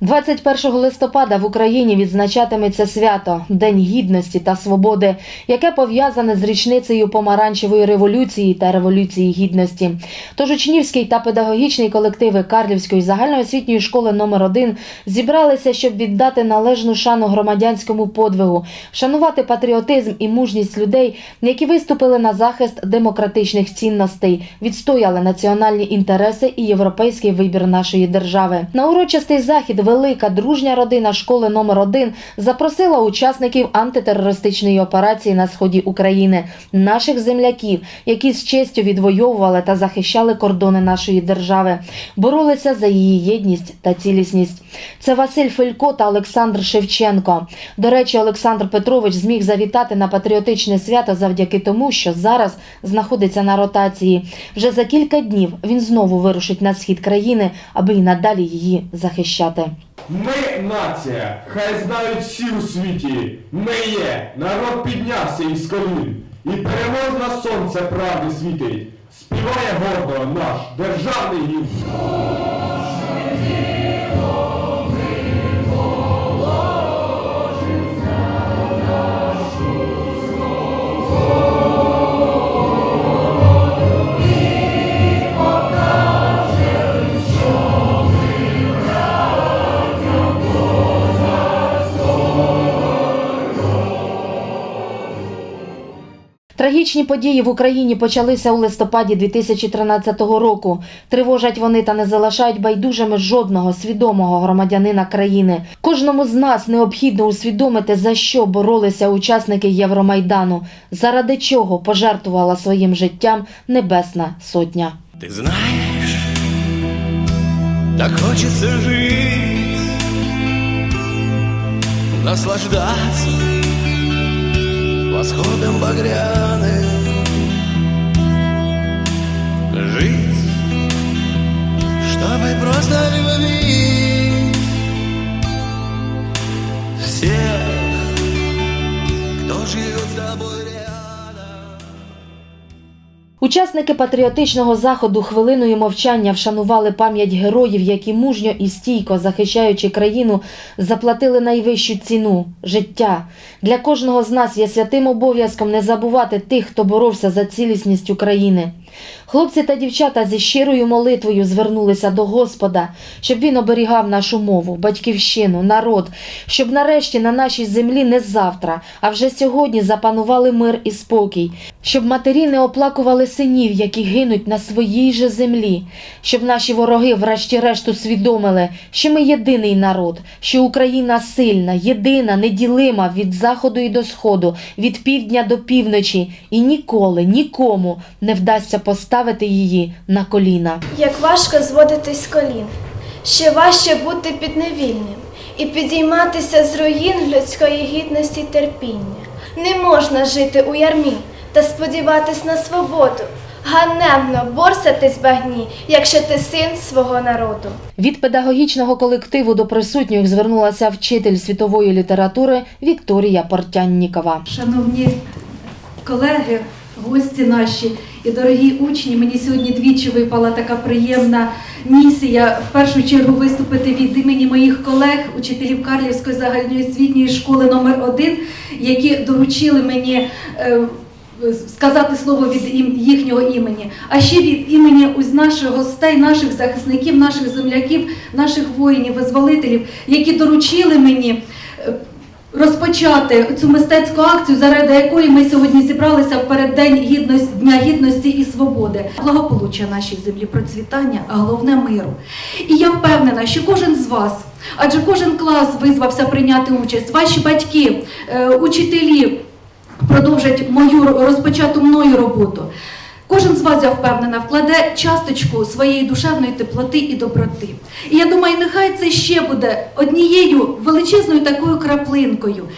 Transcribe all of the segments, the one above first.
21 листопада в Україні відзначатиметься свято День гідності та свободи, яке пов'язане з річницею помаранчевої революції та революції гідності. Тож учнівський та педагогічний колективи Карлівської загальноосвітньої школи номер 1 зібралися, щоб віддати належну шану громадянському подвигу, вшанувати патріотизм і мужність людей, які виступили на захист демократичних цінностей, відстояли національні інтереси і європейський вибір нашої держави. На урочистий захід велика дружня родина школи номер 1 запросила учасників антитерористичної операції на сході України, наших земляків, які з честю відвоювали та захищали кордони нашої держави, боролися за її єдність та цілісність. Це Василь Фелько та Олександр Шевченко. До речі, Олександр Петрович зміг завітати на патріотичне свято завдяки тому, що зараз знаходиться на ротації. Вже за кілька днів він знову вирушить на схід країни, аби й надалі її захищати. Ми нація, хай знають всі у світі. Ми є, народ піднявся із колін, і переможне сонце правди світить. Співає гордо наш державний гімн. Трагічні події в Україні почалися у листопаді 2013 року. Тривожать вони та не залишають байдужими жодного свідомого громадянина країни. Кожному з нас необхідно усвідомити, за що боролися учасники Євромайдану, заради чого пожертвувала своїм життям Небесна Сотня. Ты знаешь, так хочется жить, наслаждаться восходом багряным, жить, чтобы просто любить всех, кто живет с тобой рядом. Учасники патріотичного заходу хвилиною мовчання вшанували пам'ять героїв, які мужньо і стійко захищаючи країну, заплатили найвищу ціну життя. Для кожного з нас є святим обов'язком не забувати тих, хто боровся за цілісність України. Хлопці та дівчата зі щирою молитвою звернулися до Господа, щоб він оберігав нашу мову, батьківщину, народ, щоб нарешті на нашій землі не завтра, а вже сьогодні запанували мир і спокій, щоб матері не оплакували синів, які гинуть на своїй же землі, щоб наші вороги, врешті-решт, усвідомили, що ми єдиний народ, що Україна сильна, єдина, неділима від заходу і до сходу, від півдня до півночі, і ніколи, нікому не вдасться поставити її на коліна. Як важко зводитись з колін, ще важче бути підневільним і підійматися з руїн людської гідності й терпіння. Не можна жити у ярмі та сподіватись на свободу. Ганебно борсатись багні, якщо ти син свого народу. Від педагогічного колективу до присутніх звернулася вчитель світової літератури Вікторія Портяннікова. Шановні колеги, гості наші і дорогі учні, мені сьогодні двічі випала така приємна місія в першу чергу виступити від імені моїх колег, учителів Карлівської загальноосвітньої школи номер 1 які доручили мені. е, Сказати слово від їхнього імені, а ще від імені ось наших гостей, наших захисників, наших земляків, наших воїнів, визволителів, які доручили мені е, розпочати цю мистецьку акцію, заради якої ми сьогодні зібралися в переддень гідності, Дня гідності і свободи, благополуччя нашій землі, процвітання, а головне миру. І я впевнена, що кожен з вас, адже кожен клас визвався прийняти участь, ваші батьки, е, учителі продовжать мою розпочату мною роботу. Кожен з вас, я впевнена, вкладе часточку своєї душевної теплоти і доброти. І я думаю, нехай це ще буде однією величезною такою краплинкою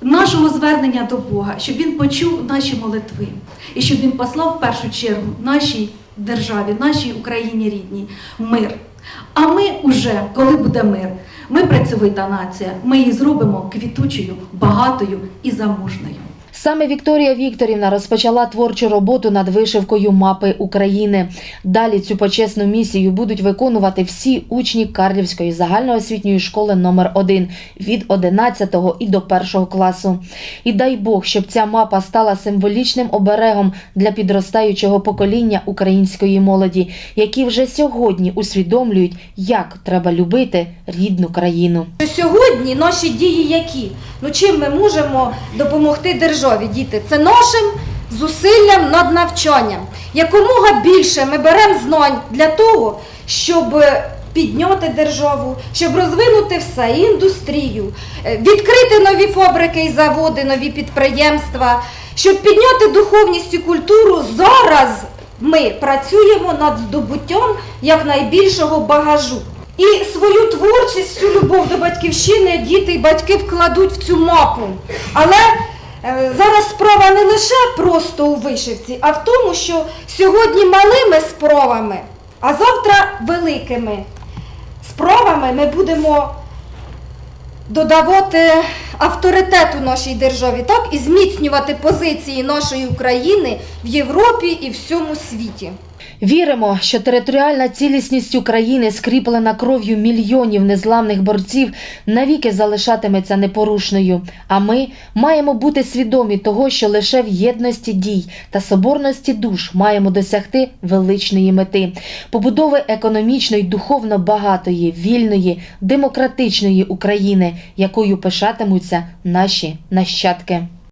нашого звернення до Бога, щоб він почув наші молитви і щоб він послав в першу чергу нашій державі, нашій Україні рідній мир. А ми уже, коли буде мир, ми працьовита нація, ми її зробимо квітучою, багатою і заможною. Саме Вікторія Вікторівна розпочала творчу роботу над вишивкою мапи України. Далі цю почесну місію будуть виконувати всі учні Карлівської загальноосвітньої школи номер 1 від 11 і до 1 класу. І дай Бог, щоб ця мапа стала символічним оберегом для підростаючого покоління української молоді, які вже сьогодні усвідомлюють, як треба любити рідну країну. Сьогодні наші дії які? Ну чим ми можемо допомогти державі, діти? Це нашим зусиллям над навчанням. Якомога більше ми беремо знань для того, щоб підняти державу, щоб розвинути все, і індустрію, е, відкрити нові фабрики і заводи, нові підприємства, щоб підняти духовність і культуру. Зараз ми працюємо над здобуттям якнайбільшого багажу. І свою творчість, всю любов до батьківщини діти і батьки вкладуть в цю мапу. Але е, зараз справа не лише просто у вишивці, а в тому, що сьогодні малими справами, а завтра великими справами ми будемо додавати авторитет у нашій державі, так і зміцнювати позиції нашої України в Європі і всьому світі. Віримо, що територіальна цілісність України, скріплена кров'ю мільйонів незламних борців, навіки залишатиметься непорушною. А ми маємо бути свідомі того, що лише в єдності дій та соборності душ маємо досягти величної мети побудови економічно й духовно багатої, вільної, демократичної України, якою пишатимуться наші нащадки.